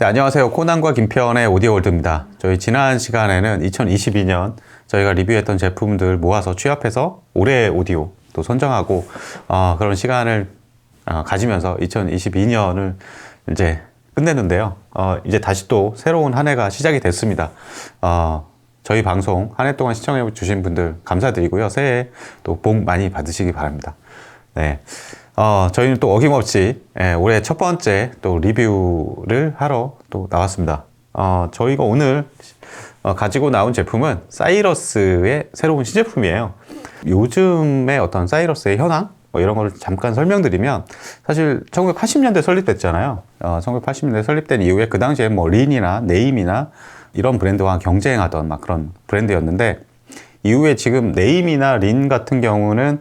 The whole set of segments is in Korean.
네, 안녕하세요. 코난과 김편의 오디오 월드입니다. 저희 지난 시간에는 2022년 저희가 리뷰했던 제품들 모아서 취합해서 올해 오디오 또 선정하고 어, 그런 시간을 어, 가지면서 2022년을 이제 끝냈는데요. 어, 이제 다시 또 새로운 한 해가 시작이 됐습니다. 어, 저희 방송 한 해 동안 시청해 주신 분들 감사드리고요. 새해 또 복 많이 받으시기 바랍니다. 네. 어, 저희는 또 어김없이 예, 올해 첫 번째 또 리뷰를 하러 또 나왔습니다. 어, 저희가 오늘 어, 가지고 나온 제품은 사이러스의 새로운 신제품이에요. 요즘의 어떤 사이러스의 현황? 뭐 이런 걸 잠깐 설명드리면 사실 1980년대 설립됐잖아요. 어, 1980년대 설립된 이후에 그 당시에 뭐 린이나 네임이나 이런 브랜드와 경쟁하던 막 그런 브랜드였는데 이후에 지금 네임이나 린 같은 경우는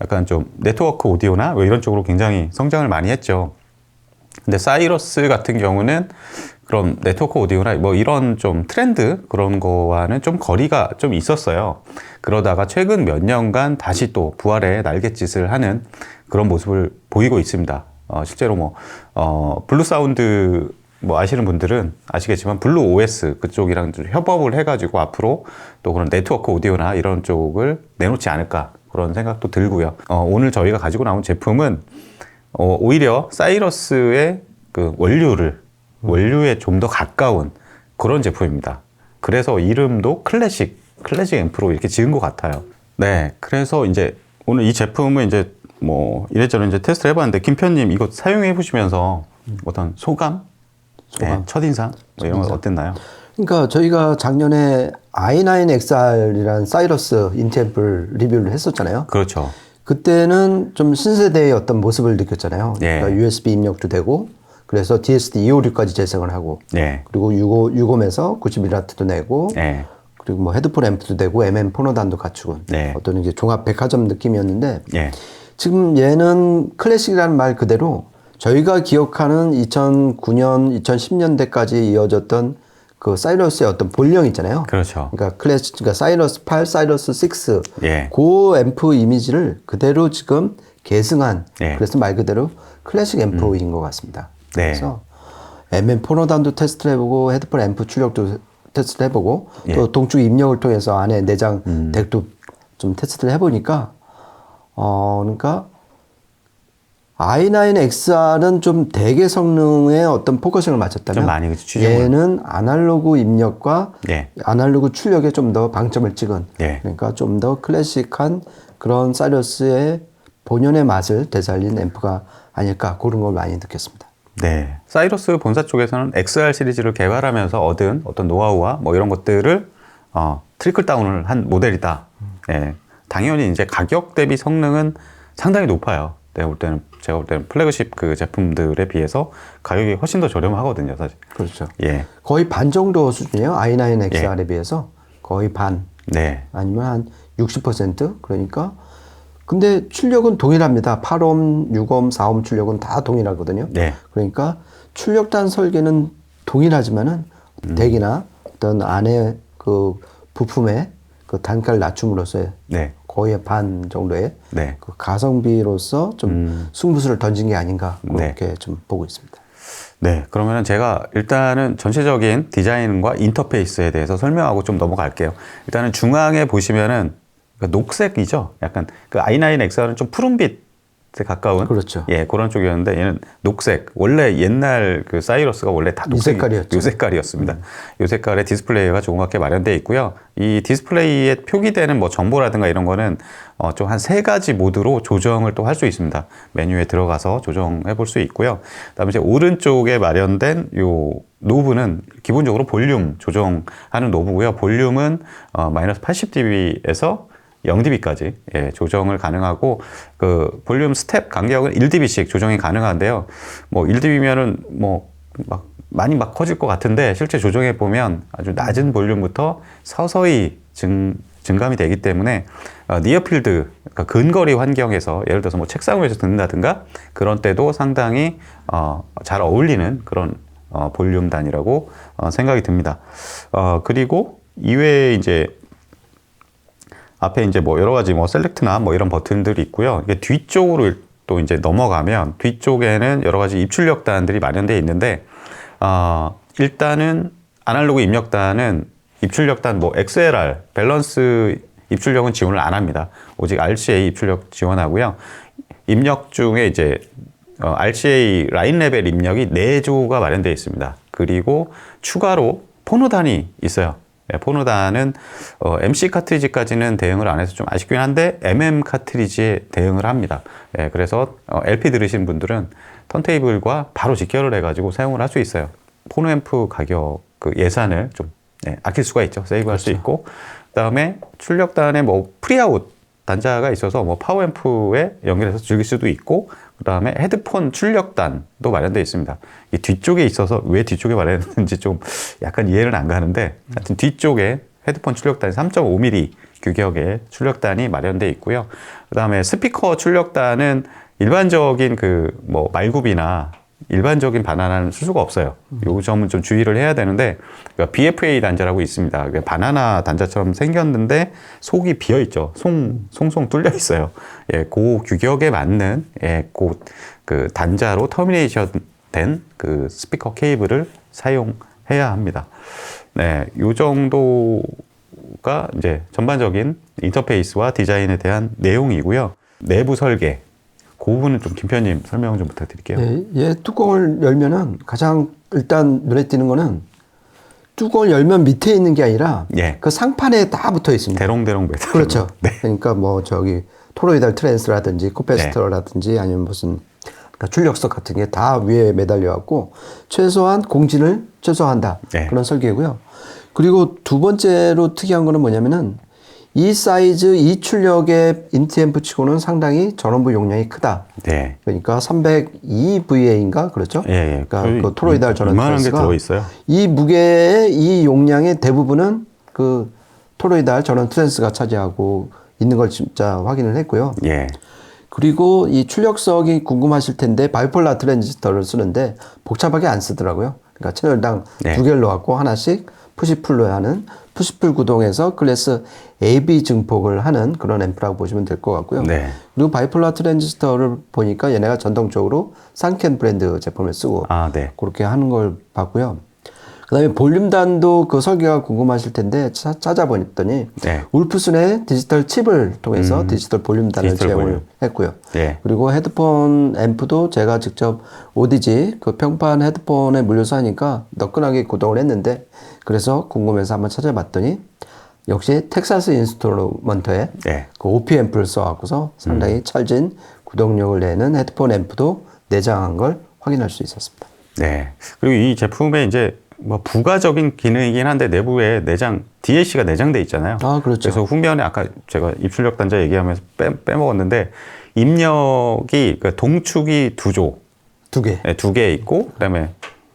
약간 좀 네트워크 오디오나 뭐 이런 쪽으로 굉장히 성장을 많이 했죠. 근데 사이러스 같은 경우는 그런 네트워크 오디오나 뭐 이런 좀 트렌드 그런 거와는 좀 거리가 좀 있었어요. 그러다가 최근 몇 년간 다시 또 부활의 날갯짓을 하는 그런 모습을 보이고 있습니다. 어, 실제로 뭐, 어, 블루 사운드 뭐 아시는 분들은 아시겠지만 블루 OS 그쪽이랑 좀 협업을 해가지고 앞으로 또 그런 네트워크 오디오나 이런 쪽을 내놓지 않을까 그런 생각도 들고요. 어, 오늘 저희가 가지고 나온 제품은 어, 오히려 사이러스의 그 원료를 원료에 좀 더 가까운 그런 제품입니다. 그래서 이름도 클래식 클래식 앰프로 이렇게 지은 것 같아요. 네, 그래서 이제 오늘 이 제품은 이제 뭐 이래저래 이제 테스트를 해봤는데 김편님 이거 사용해 보시면서 어떤 소감, 소감. 네, 첫인상 뭐 이런 거 어땠나요? 그러니까 저희가 작년에 i9XR이라는 사이러스 인템플 리뷰를 했었잖아요. 그렇죠. 그때는 좀 신세대의 어떤 모습을 느꼈잖아요. 예. 그러니까 USB 입력도 되고 그래서 DSD 256까지 재생을 하고 네, 그리고 65, 60에서 91와트도 내고 네, 그리고 뭐 헤드폰 앰프도 되고 MM 포노단도 갖추고 네. 어떤 이제 종합 백화점 느낌이었는데 네, 지금 얘는 클래식이라는 말 그대로 저희가 기억하는 2009년, 2010년대까지 이어졌던 그 사이러스의 어떤 본령 있잖아요. 그렇죠. 그러니까 클래식, 그러니까 사이러스 8, 사이러스 6, 예. 그 앰프 이미지를 그대로 지금 계승한 예. 그래서 말 그대로 클래식 앰프인 것 같습니다. 네. 그래서 MM 포노단도 테스트를 해보고 헤드폰 앰프 출력도 테스트를 해보고 예. 음. 또 동축 입력을 통해서 안에 내장 덱도 좀 테스트를 해보니까 어 그러니까 i9XR은 좀 대개 성능에 어떤 포커싱을 맞췄다면 좀 많이 그치, 추정을. 얘는 아날로그 입력과 예. 아날로그 출력에 좀 더 방점을 찍은 예. 그러니까 좀 더 클래식한 그런 사이러스의 본연의 맛을 되살린 앰프가 아닐까 그런 걸 많이 느꼈습니다. 네. 사이러스 본사 쪽에서는 XR 시리즈를 개발하면서 얻은 어떤 노하우와 뭐 이런 것들을 어, 트리클 다운을 한 모델이다. 네. 당연히 이제 가격 대비 성능은 상당히 높아요. 내가 볼 때는 제가 볼 때는 플래그십 그 제품들에 비해서 가격이 훨씬 더 저렴하거든요, 사실. 그렇죠. 예. 거의 반 정도 수준이에요. i9XR에 비해서 거의 반 네. 아니면 한 60% 그러니까 근데 출력은 동일합니다. 8옴, 6옴, 4옴 출력은 다 동일하거든요. 네. 그러니까 출력단 설계는 동일하지만은 음. 덱이나 어떤 안에 그 부품의 그 단가를 낮춤으로써 네. 거의 반 정도의 네. 그 가성비로서 좀 승부수를 던진 게 아닌가 네. 그렇게 좀 보고 있습니다. 네, 그러면은 제가 일단은 전체적인 디자인과 인터페이스에 대해서 설명하고 좀 넘어갈게요. 일단은 중앙에 보시면은 그 녹색이죠. 약간 그 i9XR은 좀 푸른빛에 가까운 그렇죠. 예, 그런 쪽이었는데 얘는 녹색. 원래 옛날 그 사이러스가 원래 다이 녹색 색깔이었죠. 요 색깔이었습니다. 요 색깔의 디스플레이가 조그맣게 마련되어 있고요. 이 디스플레이에 표기되는 뭐 정보라든가 이런 거는 어, 좀 한 세 가지 모드로 조정을 또 할 수 있습니다. 메뉴에 들어가서 조정해 볼 수 있고요. 그다음에 이제 오른쪽에 마련된 요 노브는 기본적으로 볼륨 조정하는 노브고요. 볼륨은 어, 마이너스 80dB에서 0dB까지 예, 조정을 가능하고 그 볼륨 스텝 간격은 1dB씩 조정이 가능한데요. 뭐 1dB면은 뭐 막 많이 막 커질 것 같은데 실제 조정해 보면 아주 낮은 볼륨부터 서서히 증 증감이 되기 때문에 어, 니어필드 그러니까 근거리 환경에서 예를 들어서 뭐 책상 위에서 듣는다든가 그런 때도 상당히 어, 잘 어울리는 그런 어, 볼륨 단이라고 어, 생각이 듭니다. 어, 그리고 이외에 이제 앞에 이제 뭐 여러 가지 뭐 셀렉트나 뭐 이런 버튼들이 있고요. 이게 뒤쪽으로 또 이제 넘어가면 뒤쪽에는 여러 가지 입출력단들이 마련되어 있는데 어, 일단은 아날로그 입력단은 입출력단 뭐 XLR 밸런스 입출력은 지원을 안 합니다. 오직 RCA 입출력 지원하고요. 입력 중에 이제 어, RCA 라인 레벨 입력이 4조가 마련되어 있습니다. 그리고 추가로 포노단이 있어요. 예, 포노단은 어, MC 카트리지까지는 대응을 안 해서 좀 아쉽긴 한데 MM 카트리지에 대응을 합니다. 예, 그래서 어, LP 들으신 분들은 턴테이블과 바로 직결을 해가지고 사용을 할 수 있어요. 포노앰프 가격 그 예산을 좀 예, 아낄 수가 있죠. 세이브할 수 있고 그다음에 출력단에 뭐 프리아웃 단자가 있어서 뭐 파워앰프에 연결해서 즐길 수도 있고 그 다음에 헤드폰 출력단도 마련되어 있습니다. 이 뒤쪽에 있어서 왜 뒤쪽에 마련했는지 좀 약간 이해는 안 가는데 하여튼 뒤쪽에 헤드폰 출력단이 3.5mm 규격의 출력단이 마련되어 있고요. 그 다음에 스피커 출력단은 일반적인 그 뭐 말굽이나 일반적인 바나나는 쓸 수가 없어요. 요 점은 좀 주의를 해야 되는데 그러니까 BFA 단자라고 있습니다. 그러니까 바나나 단자처럼 생겼는데 속이 비어 있죠. 송 송송 뚫려 있어요. 예, 그 규격에 맞는 예, 그, 그 단자로 터미네이션 된 그 스피커 케이블을 사용해야 합니다. 네, 요 정도가 이제 전반적인 인터페이스와 디자인에 대한 내용이고요. 내부 설계. 그 부분은 좀 김편님 설명 좀 부탁드릴게요. 예, 얘 뚜껑을 열면은 가장 일단 눈에 띄는 거는 뚜껑을 열면 밑에 있는 게 아니라 예. 그 상판에 다 붙어 있습니다. 대롱대롱 매달. 그렇죠. 네. 그러니까 뭐 저기 토로이달 트랜스라든지 코페스터라든지 아니면 무슨 그러니까 출력석 같은 게 다 위에 매달려 갖고 최소한 공진을 최소화한다. 네. 그런 설계고요. 그리고 두 번째로 특이한 거는 뭐냐면은 이 사이즈 이 출력의 인티앰프 치고는 상당히 전원부 용량이 크다. 네. 그러니까 302VA인가 그렇죠? 예, 예. 그러니까 그 토로이달 전원 트랜스가. 이 무게의 이 용량의 대부분은 그 토로이달 전원 트랜스가 차지하고 있는 걸 진짜 확인을 했고요. 예. 그리고 이 출력석이 궁금하실 텐데 바이폴라 트랜지스터를 쓰는데 복잡하게 안 쓰더라고요. 그러니까 채널당 네. 두 개를 넣었고 하나씩 푸시풀로 하는 푸시풀 구동해서 클래스 AB 증폭을 하는 그런 앰프라고 보시면 될 것 같고요. 네. 그리고 바이폴라 트랜지스터를 보니까 얘네가 전통적으로 상켄 브랜드 제품을 쓰고 아, 네. 그렇게 하는 걸 봤고요. 그다음에 볼륨단도 그 설계가 궁금하실 텐데 차- 찾아보니 네. 울프슨의 디지털 칩을 통해서 디지털 볼륨단을 디지털 제공을 볼륨. 했고요. 네. 그리고 헤드폰 앰프도 제가 직접 오디지 그 평판 헤드폰에 물려서 하니까 너끈하게 구동을 했는데 그래서 궁금해서 한번 찾아봤더니 역시 텍사스 인스트루먼트의 네. 그 OP 앰프를 써갖고서 상당히 찰진 구동력을 내는 헤드폰 앰프도 내장한 걸 확인할 수 있었습니다. 네. 그리고 이 제품에 이제 뭐 부가적인 기능이긴 한데 내부에 내장 DAC가 내장돼 있잖아요. 아, 그렇죠. 그래서 후면에 아까 제가 입출력 단자 얘기하면서 빼, 빼먹었는데 입력이 그 동축이 두 조, 두 개. 네, 두개 있고 그다음에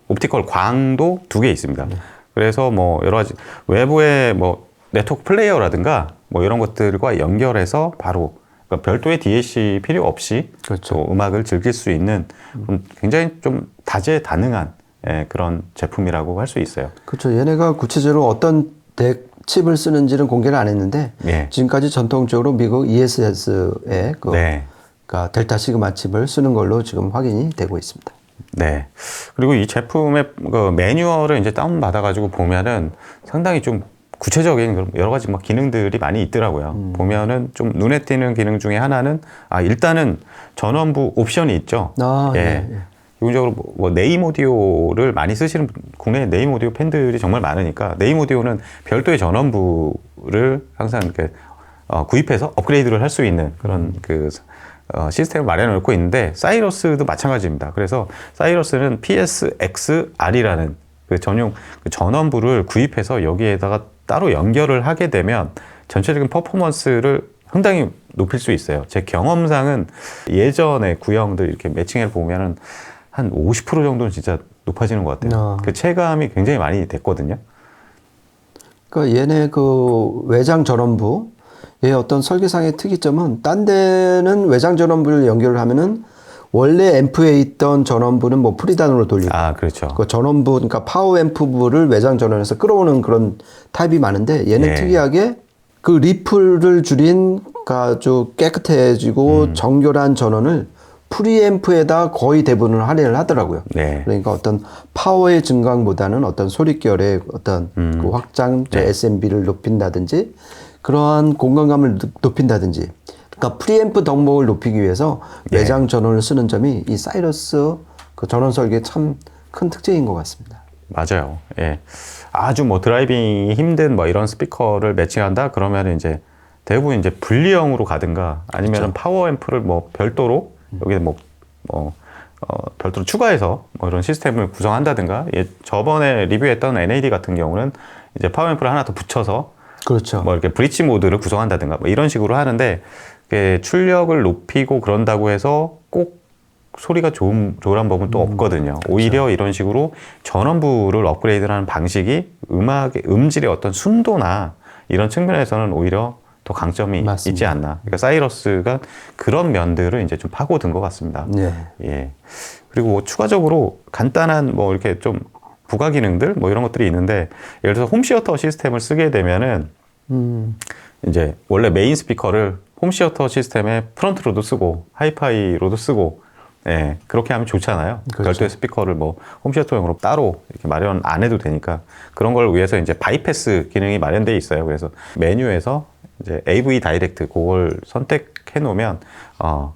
옵티컬 광도 두 개 있습니다. 네. 그래서 뭐 여러 가지 외부에 뭐 네트워크 플레이어라든가 뭐 이런 것들과 연결해서 바로 그러니까 별도의 DAC 필요 없이 그렇죠. 또 음악을 즐길 수 있는 좀 굉장히 좀 다재다능한 예, 그런 제품이라고 할 수 있어요. 그렇죠. 얘네가 구체적으로 어떤 덱 칩을 쓰는지는 공개를 안 했는데 예. 지금까지 전통적으로 미국 ESS의 그 네. 그러니까 델타 시그마 칩을 쓰는 걸로 지금 확인이 되고 있습니다. 네. 그리고 이 제품의 그 매뉴얼을 이제 다운 받아가지고 보면은 상당히 좀 구체적인 여러 가지 막 기능들이 많이 있더라고요. 보면은 좀 눈에 띄는 기능 중에 하나는 아 일단은 전원부 옵션이 있죠. 아, 예. 예, 예. 기본적으로 뭐, 뭐 네임 오디오를 많이 쓰시는 분- 국내 네임 오디오 팬들이 정말 많으니까 네임 오디오는 별도의 전원부를 항상 이렇게 어, 구입해서 업그레이드를 할 수 있는 그런 그 어, 시스템을 마련해 놓고 있는데 사이러스도 마찬가지입니다. 그래서 사이러스는 PSXR이라는 그 전용 그 전원부를 구입해서 여기에다가 따로 연결을 하게 되면 전체적인 퍼포먼스를 상당히 높일 수 있어요. 제 경험상은 예전에 구형들 이렇게 매칭해 보면은 한 50% 정도는 진짜 높아지는 것 같아요. 아. 그 체감이 굉장히 많이 됐거든요. 그러니까 얘네 그 외장 전원부 의 어떤 설계상의 특이점은 딴 데는 외장 전원부를 연결을 하면은 원래 앰프에 있던 전원부는 뭐 프리단으로 돌리고 아, 그렇죠. 그 전원부 그러니까 파워 앰프부를 외장 전원에서 끌어오는 그런 타입이 많은데 얘는 네. 특이하게 그 리플을 줄인 그 아주 깨끗해지고 음. 정결한 전원을 프리앰프에다 거의 대부분을 할인을 하더라고요. 네. 그러니까 어떤 파워의 증강보다는 어떤 소리결의 어떤 음. 그 확장, 네. SMB를 높인다든지 그러한 공간감을 높- 높인다든지 그러니까 프리앰프 덕목을 높이기 위해서 네. 외장 전원을 쓰는 점이 이 사이러스 그 전원 설계 참 큰 특징인 것 같습니다. 맞아요. 예. 아주 뭐 드라이빙이 힘든 뭐 이런 스피커를 매칭한다 그러면 이제 대부분 이제 분리형으로 가든가 아니면 파워 앰프를 뭐 별도로 여기에 뭐, 뭐 어, 별도로 추가해서 뭐 이런 시스템을 구성한다든가 예, 저번에 리뷰했던 NAD 같은 경우는 이제 파워 앰프를 하나 더 붙여서 그렇죠. 뭐 이렇게 브릿지 모드를 구성한다든가 뭐 이런 식으로 하는데 그게 출력을 높이고 그런다고 해서 꼭 소리가 좋은 좋은 법은 또 없거든요. 오히려 이런 식으로 전원부를 업그레이드하는 방식이 음악의 음질의 어떤 순도나 이런 측면에서는 오히려 더 강점이 맞습니다. 있지 않나. 그러니까 사이러스가 그런 면들을 이제 좀 파고든 것 같습니다. 네. 예. 그리고 뭐 추가적으로 간단한 뭐 이렇게 좀 부가 기능들 뭐 이런 것들이 있는데 예를 들어서 홈시어터 시스템을 쓰게 되면은 음, 이제 원래 메인 스피커를 홈시어터 시스템의 프런트로도 쓰고 하이파이로도 쓰고 예, 그렇게 하면 좋잖아요. 그렇죠. 별도의 스피커를 뭐 홈시어터용으로 따로 이렇게 마련 안 해도 되니까 그런 걸 위해서 이제 바이패스 기능이 마련돼 있어요. 그래서 메뉴에서 이제 AV 다이렉트 그걸 선택해 놓으면 어,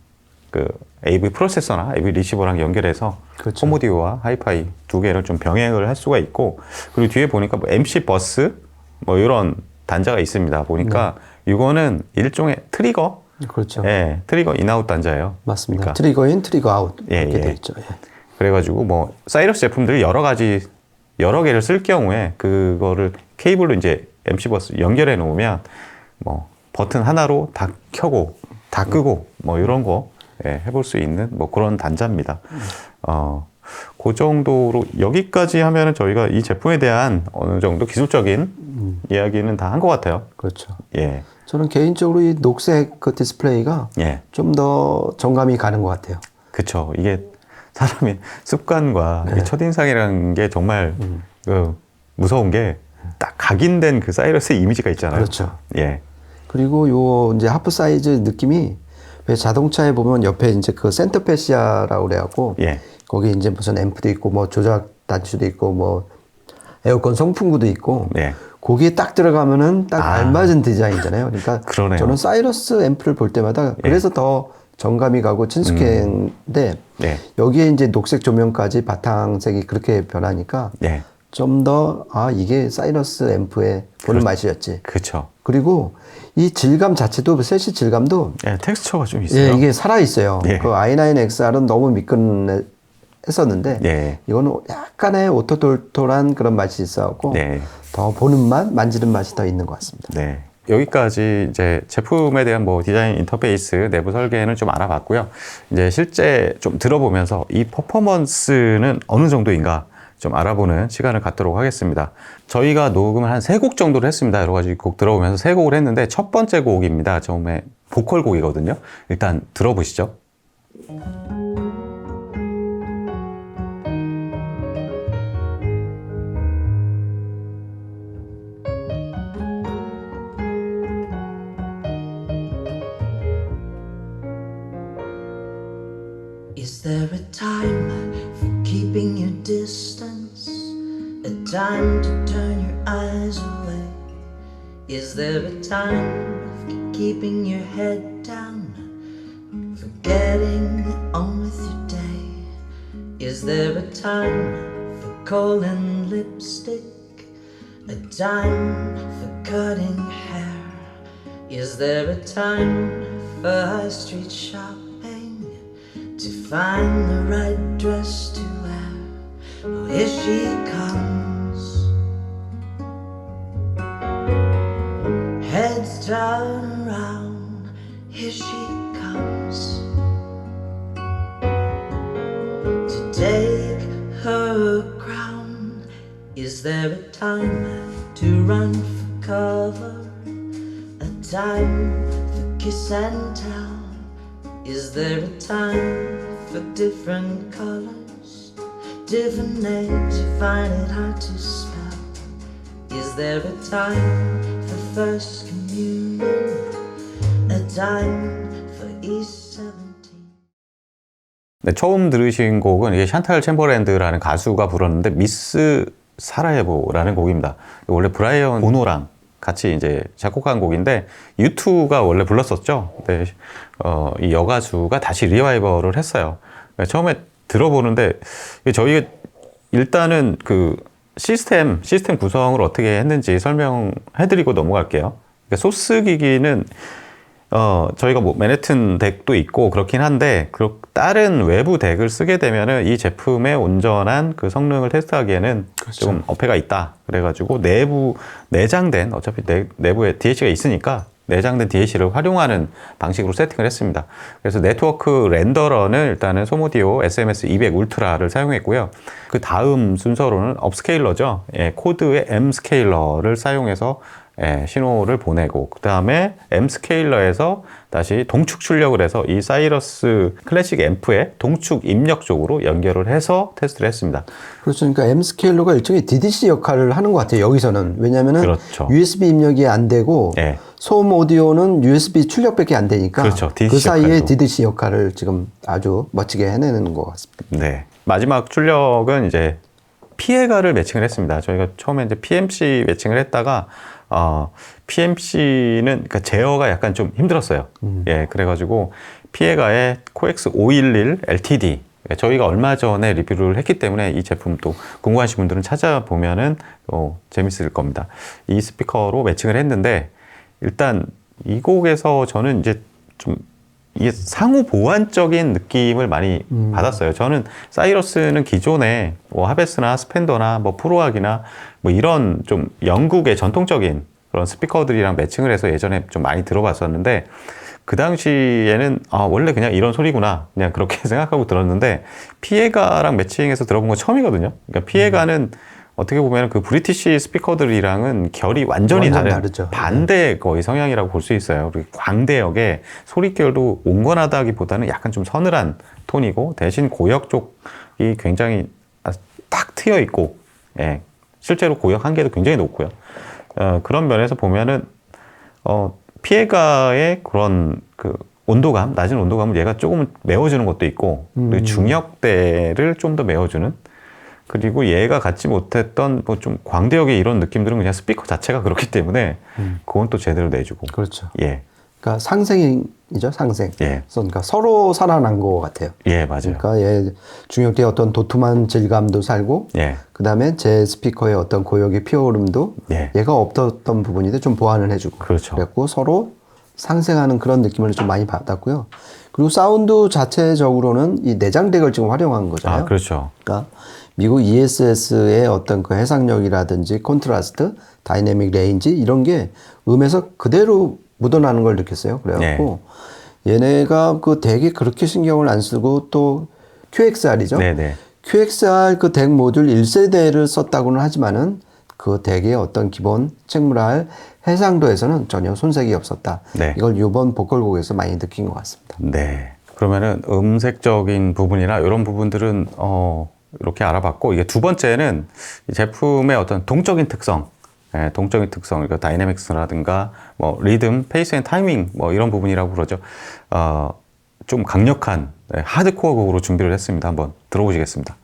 그 AV 프로세서나 AV 리시버랑 연결해서 그렇죠. 홈오디오와 하이파이 두 개를 좀 병행을 할 수가 있고 그리고 뒤에 보니까 뭐 MC 버스 뭐 이런 단자가 있습니다. 보니까 이거는 일종의 트리거 그렇죠. 예, 트리거 인아웃 단자예요. 맞습니다. 그러니까 트리거 인, 트리거 아웃 예, 이렇게 예. 돼 있죠. 예. 그래가지고 뭐 사이러스 제품들이 여러 가지 여러 개를 쓸 경우에 그거를 케이블로 이제 MC 버스 연결해 놓으면 뭐 버튼 하나로 다 켜고 다 끄고 뭐 이런 거 예, 해볼 수 있는 뭐 그런 단자입니다. 어, 그 정도로 여기까지 하면은 저희가 이 제품에 대한 어느 정도 기술적인 이야기는 다 한 것 같아요. 그렇죠. 예, 저는 개인적으로 이 녹색 그 디스플레이가 예. 좀 더 정감이 가는 것 같아요. 그쵸. 이게 사람의 습관과 이 첫인상이라는 게 정말 그 무서운 게 딱 각인된 그 사이러스의 이미지가 있잖아요. 그렇죠. 예. 그리고 요 이제 하프 사이즈 느낌이 왜 자동차에 보면 옆에 이제 그 센터 패시아라고 그래갖고 예. 거기 이제 무슨 앰프도 있고 뭐 조작 단추도 있고 뭐 에어컨 송풍구도 있고 네. 거기에 딱 들어가면은 딱 아. 알맞은 디자인이잖아요. 그러니까 그러네요. 저는 사이러스 앰프를 볼 때마다 그래서 더 정감이 가고 친숙했는데 네. 여기에 이제 녹색 조명까지 바탕색이 그렇게 변하니까 예. 좀 더 아 이게 사이러스 앰프의 보는 맛이었지. 그쵸. 그리고 이 질감 자체도 세시 질감도 예, 텍스처가 좀 있어요. 예, 이게 살아 있어요. 예. 그 i9XR은 너무 미끈했었는데 예. 이거는 약간의 오토돌톨한 그런 맛이 있어갖고 네. 더 보는 맛, 만지는 맛이 더 있는 것 같습니다. 네. 여기까지 이제 제품에 대한 뭐 디자인 인터페이스 내부 설계는 좀 알아봤고요. 이제 실제 좀 들어보면서 이 퍼포먼스는 어느 정도인가 좀 알아보는 시간을 갖도록 하겠습니다. 저희가 녹음을 한 세 곡 정도를 했습니다. 여러 가지 곡 들어보면서 세 곡을 했는데 첫 번째 곡입니다. 처음에 보컬 곡이거든요. 일단 들어보시죠. Is there a time for keeping your head down? For getting on with your day? Is there a time for calling lipstick? A time for cutting hair? Is there a time for high street shopping? To find the right dress to wear? Oh, here she comes. Heads turn around, here she comes. To take her crown. Is there a time to run for cover? A time for kiss and tell? Is there a time for different colors? Different names, find it hard to spell. Is there a time 네, 처음 들으신 곡은 이게 샨탈 챔버랜드라는 가수가 불렀는데 미스 사라예보라는 곡입니다. 원래 브라이언 오노랑 같이 이제 작곡한 곡인데 U2가 원래 불렀었죠. 근데 어, 이 여가수가 다시 리바이벌을 했어요. 네, 처음에 들어보는데 저희가 일단은 그 시스템 시스템 구성을 어떻게 했는지 설명해드리고 넘어갈게요. 그러니까 소스 기기는 어, 저희가 뭐 맨해튼 덱도 있고 그렇긴 한데 그 다른 외부 덱을 쓰게 되면은 이 제품의 온전한 그 성능을 테스트하기에는 좀 어폐가 있다. 그래가지고 내부 내장된 어차피 내, 내부에 DH가 있으니까 내장된 DH를 활용하는 방식으로 세팅을 했습니다. 그래서 네트워크 렌더러는 일단은 소모디오 SMS 200 울트라를 사용했고요. 그 다음 순서로는 업스케일러죠. 예, 코드의 M 스케일러를 사용해서 예, 신호를 보내고 그 다음에 M 스케일러에서 다시 동축 출력을 해서 이 사이러스 클래식 앰프의 동축 입력 쪽으로 연결을 해서 테스트를 했습니다. 그렇죠. 그러니까 M 스케일러가 일종의 DDC 역할을 하는 것 같아요. 여기서는 왜냐하면은 그렇죠. USB 입력이 안 되고 예. 소음 오디오는 USB 출력밖에 안 되니까 그렇죠. DDC 그 사이에. DDC 역할을 지금 아주 멋지게 해내는 것 같습니다. 네. 마지막 출력은 이제 피해가를 매칭을 했습니다. 저희가 처음에 이제 PMC 매칭을 했다가 어, PMC는 그러니까 제어가 약간 좀 힘들었어요. 예, 그래가지고 피해가의 코엑스 511 LTD 예, 저희가 얼마 전에 리뷰를 했기 때문에 이 제품 또 궁금하신 분들은 찾아보면은 어, 재밌을 겁니다. 이 스피커로 매칭을 했는데 일단 이 곡에서 저는 이제 좀 이게 상호 보완적인 느낌을 많이 받았어요. 저는 사이러스는 기존에 뭐 하베스나 스펜더나 뭐 프로악이나 뭐 이런 좀 영국의 전통적인 그런 스피커들이랑 매칭을 해서 예전에 좀 많이 들어봤었는데 그 당시에는 아 원래 그냥 이런 소리구나 그냥 그렇게 생각하고 들었는데 피해가랑 매칭해서 들어본 건 처음이거든요. 그러니까 피해가는 어떻게 보면 그 브리티시 스피커들이랑은 결이 완전히 완전 다른 다르죠. 반대 거의 성향이라고 볼 수 있어요. 그리고 광대역의 소리결도 온건하다기보다는 약간 좀 서늘한 톤이고 대신 고역 쪽이 굉장히 아, 딱 트여 있고, 예, 실제로 고역 한계도 굉장히 높고요. 어, 그런 면에서 보면은 어, 피해가의 그런 그 온도감, 낮은 온도감을 얘가 조금 메워주는 것도 있고, 그리고 중역대를 좀 더 메워주는 그리고 얘가 갖지 못했던 뭐 좀 광대역의 이런 느낌들은 그냥 스피커 자체가 그렇기 때문에 그건 또 제대로 내주고. 그렇죠. 예, 그러니까 상생이죠, 상생. 예. 그러니까 서로 살아난 것 같아요. 예, 맞아요. 그러니까 얘 중역대의 어떤 도톰한 질감도 살고, 예, 그 다음에 제 스피커의 어떤 고역의 피어오름도 예. 얘가 없었던 부분인데 좀 보완을 해주고, 그렇죠. 그랬고 서로 상생하는 그런 느낌을 좀 많이 받았고요. 그리고 사운드 자체적으로는 이 내장덱을 지금 활용한 거잖아요. 아, 그렇죠. 그러니까 미국 ESS의 어떤 그 해상력이라든지 콘트라스트, 다이내믹 레인지 이런 게 음에서 그대로 묻어나는 걸 느꼈어요. 그래갖고 네. 얘네가 그 덱에 그렇게 신경을 안 쓰고 또 QXR이죠. 네네. QXR 그 덱 모듈 1세대를 썼다고는 하지만은 그 덱의 어떤 기본 책무랄 해상도에서는 전혀 손색이 없었다. 네. 이걸 이번 보컬곡에서 많이 느낀 것 같습니다. 네. 그러면은 음색적인 부분이나 이런 부분들은 어 이렇게 알아봤고 이게 두 번째는 이 제품의 어떤 동적인 특성, 예, 동적인 특성, 그러니까 다이내믹스라든가 뭐 리듬, 페이스 앤 타이밍 뭐 이런 부분이라고 그러죠. 어 좀 강력한 예, 하드코어 곡으로 준비를 했습니다. 한번 들어보시겠습니다.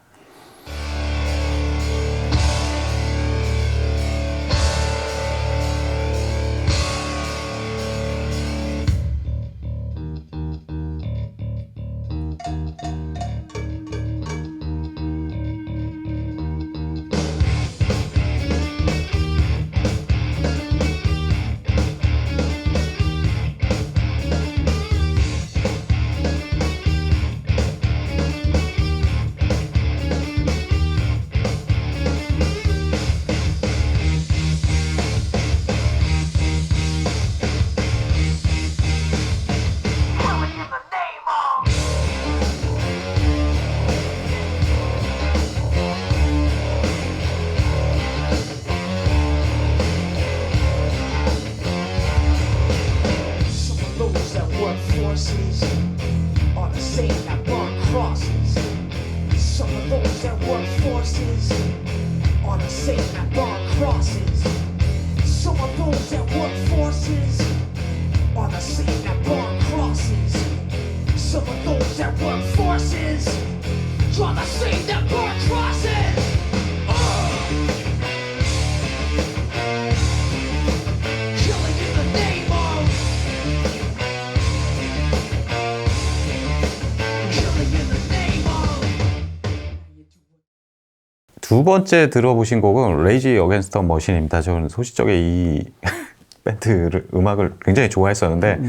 번째 들어보신 곡은 레이지 어겐스터 머신입니다. 저는 소시적에 이 밴드를 음악을 굉장히 좋아했었는데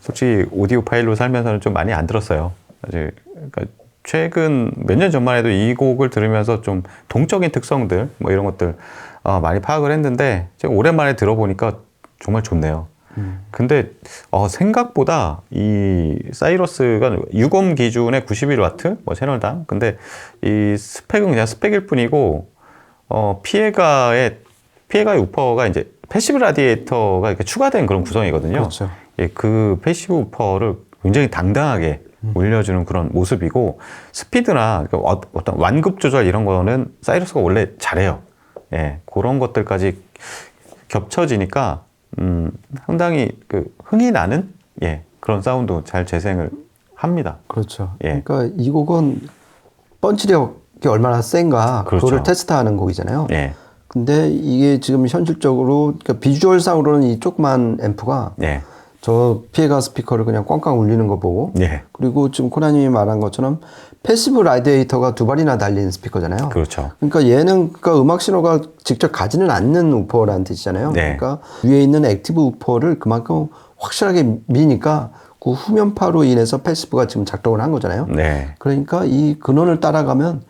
솔직히 오디오 파일로 살면서는 좀 많이 안 들었어요. 이제 그러니까 최근 몇 년 전만 해도 이 곡을 들으면서 좀 동적인 특성들 뭐 이런 것들 어, 많이 파악을 했는데 제가 오랜만에 들어보니까 정말 좋네요. 근데 어, 생각보다 이 사이러스가 유검 기준의 91와트 뭐 채널당 근데 이 스펙은 그냥 스펙일 뿐이고 어, 피해가의 피해가의 우퍼가 이제 패시브 라디에이터가 이렇게 추가된 그런 구성이거든요. 그렇죠. 예, 그 패시브 우퍼를 굉장히 당당하게 올려주는 그런 모습이고 스피드나 그 어- 어떤 완급 조절 이런 거는 사이러스가 원래 잘해요. 예, 그런 것들까지 겹쳐지니까 음, 상당히 그 흥이 나는 예, 그런 사운드 잘 재생을 합니다. 그렇죠. 예. 그러니까 이 곡은 펀치력이 얼마나 센가 그렇죠. 그거를 테스트하는 곡이잖아요. 예, 근데 이게 지금 현실적으로 그러니까 비주얼상으로는 이 조그만 앰프가 예, 저 피해가 스피커를 그냥 꽝꽝 울리는 거 보고 예, 그리고 지금 코나님이 말한 것처럼 패시브 라디에이터가 두 발이나 달린 스피커잖아요. 그렇죠. 그러니까 얘는 그러니까 음악 신호가 직접 가지는 않는 우퍼라는 뜻이잖아요. 네. 그러니까 위에 있는 액티브 우퍼를 그만큼 확실하게 미니까 그 후면파로 인해서 패시브가 지금 작동을 한 거잖아요. 네, 그러니까 이 근원을 따라가면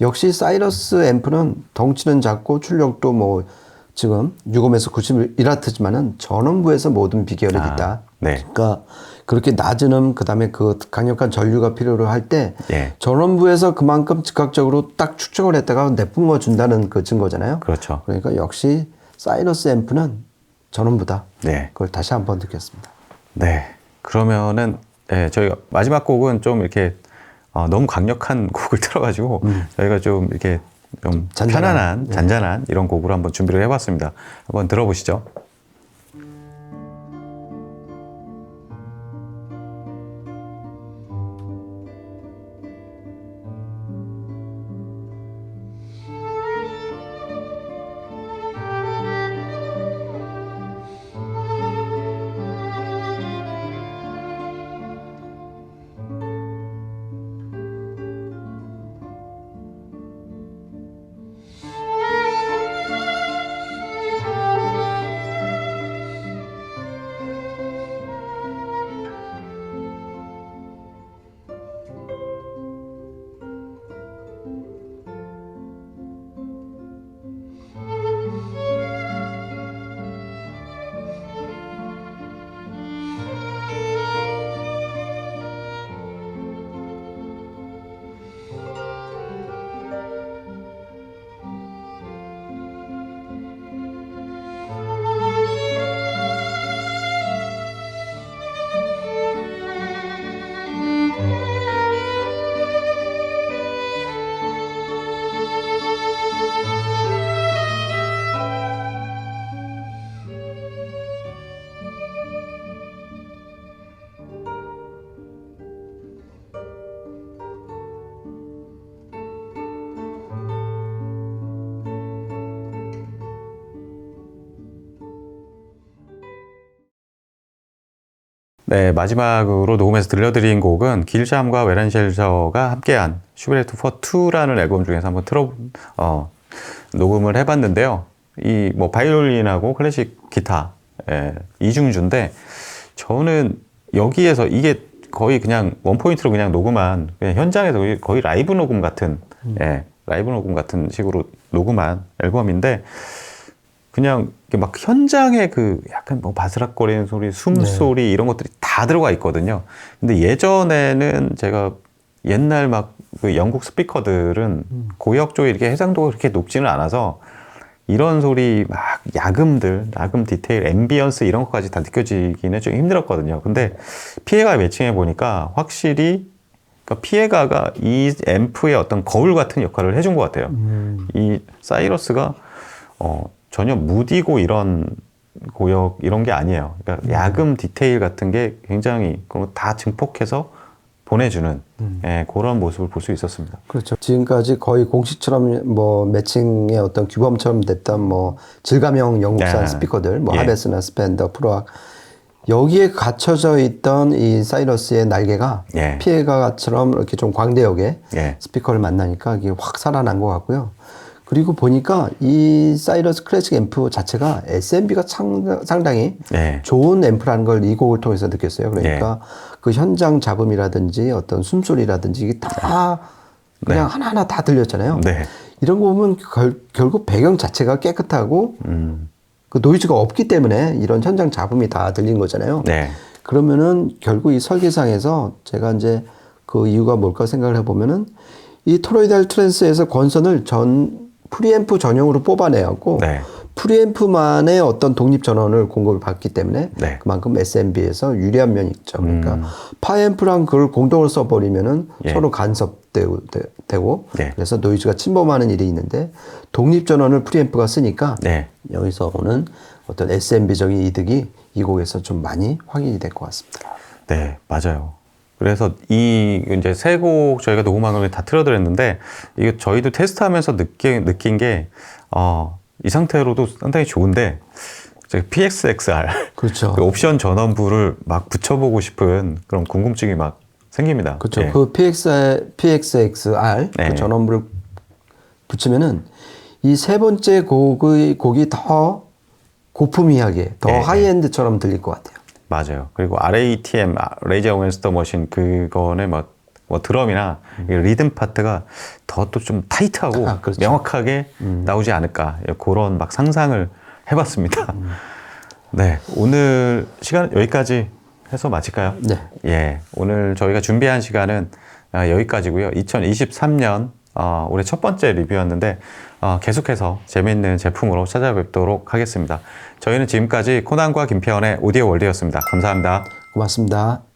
역시 사이러스 앰프는 덩치는 작고 출력도 뭐 지금 6음에서 91와트지만은 전원부에서 모든 비결이 아, 있다. 네. 그러니까 그렇게 낮은 음 그다음에 그 강력한 전류가 필요로 할때 예. 전원부에서 그만큼 즉각적으로 딱 축적을 했다가 내뿜어 준다는 그 증거잖아요. 그렇죠. 그러니까 역시 사이러스 앰프는 전원부다. 네. 그걸 다시 한번 듣겠습니다. 네. 그러면은 예, 저희가 마지막 곡은 좀 이렇게 어, 너무 강력한 곡을 틀어가지고 저희가 좀 이렇게 좀 잔잔한, 편안한 잔잔한 이런 곡으로 한번 준비를 해봤습니다. 한번 들어보시죠. 네, 마지막으로 녹음해서 들려드린 곡은 길샴과 웨란쉘저가 함께한 슈베르트 포 2라는 앨범 중에서 한번 틀어 어, 녹음을 해봤는데요. 이 뭐 바이올린하고 클래식 기타 예, 이중주인데 저는 여기에서 이게 거의 그냥 원 포인트로 그냥 녹음한 그냥 현장에서 거의, 거의 라이브 녹음 같은 예, 라이브 녹음 같은 식으로 녹음한 앨범인데 그냥 막 현장에 그 약간 뭐 바스락거리는 소리, 숨소리 이런 것들이 다 들어가 있거든요. 근데 예전에는 제가 옛날 막 그 영국 스피커들은 고역 쪽에 이렇게 해상도가 그렇게 높지는 않아서 이런 소리 막 야금들, 야금 디테일, 앰비언스 이런 것까지 다 느껴지기는 좀 힘들었거든요. 근데 피해가 매칭해 보니까 확실히 그러니까 피해가가 이 앰프의 어떤 거울 같은 역할을 해준 것 같아요. 이 사이러스가 어, 전혀 무디고 이런 고역 이런 게 아니에요. 그러니까 야금 디테일 같은 게 굉장히 거다 증폭해서 보내주는 예, 그런 모습을 볼 수 있었습니다. 그렇죠. 지금까지 거의 공식처럼 뭐 매칭의 어떤 규범처럼 됐던 뭐 질감형 영국산 야. 스피커들, 뭐 예. 하베스나 스펜더, 프로악 여기에 갇혀져 있던 이 사이러스의 날개가 예. 피해가처럼 이렇게 좀 광대역에 예. 스피커를 만나니까 이게 확 살아난 것 같고요. 그리고 보니까 이 사이러스 클래식 앰프 자체가 SMB가 상당히 네. 좋은 앰프라는 걸 이 곡을 통해서 느꼈어요. 그러니까 그 현장 잡음이라든지 어떤 숨소리라든지 이게 다 그냥 하나하나 다 들렸잖아요. 네. 이런 거 보면 결, 결국 배경 자체가 깨끗하고 음. 그 노이즈가 없기 때문에 이런 현장 잡음이 다 들린 거잖아요. 네. 그러면은 결국 이 설계상에서 제가 이제 그 이유가 뭘까 생각을 해보면은 이 토로이달 트랜스에서 권선을 전 프리앰프 전용으로 뽑아내었고 네. 프리앰프만의 어떤 독립 전원을 공급을 받기 때문에 네. 그만큼 SMB에서 유리한 면이 있죠. 그러니까 파앰프랑 그걸 공동으로 써버리면은 음. 예. 서로 간섭되고 되- 되고 네. 그래서 노이즈가 침범하는 일이 있는데 독립 전원을 프리앰프가 쓰니까 네. 여기서 오는 어떤 SMB적인 이득이 이 곡에서 좀 많이 확인이 될 것 같습니다. 네, 맞아요. 그래서 이 이제 세 곡 저희가 녹음한 걸 다 틀어드렸는데 이게 저희도 테스트하면서 느낀 느낀 게 어, 이 상태로도 상당히 좋은데 PXXR 그렇죠. 그 옵션 전원부를 막 붙여보고 싶은 그런 궁금증이 막 생깁니다. 그렇죠. 예. 그 PX, PXXR 네. 그 전원부를 붙이면은 이 세 번째 곡의 곡이 더 고품위하게 더 네, 네. 하이엔드처럼 들릴 것 같아요. 맞아요. 그리고 RATM, 레이저 웬스터 머신 그거는 뭐, 뭐 드럼이나 이 리듬 파트가 더 또 좀 타이트하고 아, 그렇죠. 명확하게 나오지 않을까 그런 막 상상을 해봤습니다. 네, 오늘 시간 여기까지 해서 마칠까요? 네. 예, 오늘 저희가 준비한 시간은 아, 여기까지고요. 2023년 어, 올해 첫 번째 리뷰였는데 어, 계속해서 재미있는 제품으로 찾아뵙도록 하겠습니다. 저희는 지금까지 코난과 김태현의 오디오 월드였습니다. 감사합니다. 고맙습니다.